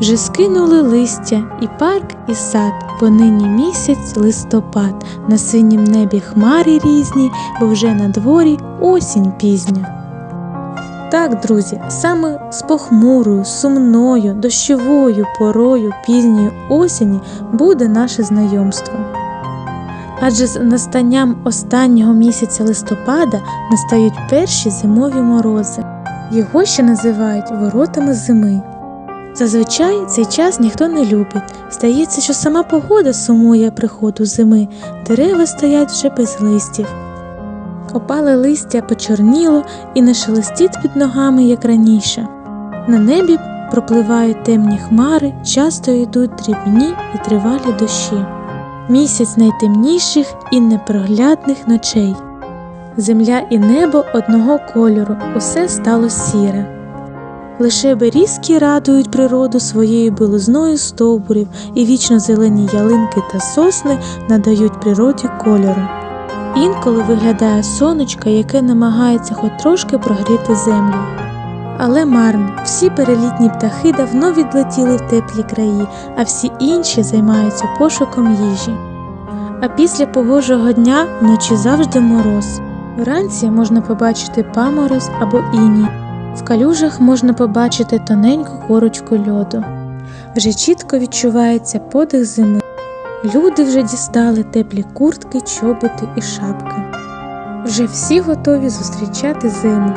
Вже скинули листя і парк, і сад, бо нині місяць листопад, на синім небі хмари різні, бо вже на дворі осінь пізня. Так, друзі, саме з похмурою, сумною, дощовою порою пізньої осені буде наше знайомство. Адже з настанням останнього місяця листопада настають перші зимові морози. Його ще називають воротами зими. Зазвичай цей час ніхто не любить. Здається, що сама погода сумує приходу зими, дерева стоять вже без листів. Опале листя почорніло і не шелестить під ногами, як раніше. На небі пропливають темні хмари, часто йдуть дрібні і тривалі дощі. Місяць найтемніших і непроглядних ночей. Земля і небо одного кольору, усе стало сіре. Лише берізки радують природу своєю білизною стовбурів, і вічно зелені ялинки та сосни надають природі кольору. Інколи виглядає сонечко, яке намагається хоч трошки прогріти землю. Але марно, всі перелітні птахи давно відлетіли в теплі краї, а всі інші займаються пошуком їжі. А після погожого дня вночі завжди мороз. Вранці можна побачити памороз або іній. В калюжах можна побачити тоненьку корочку льоду. Вже чітко відчувається подих зими. Люди вже дістали теплі куртки, чоботи і шапки. Вже всі готові зустрічати зиму.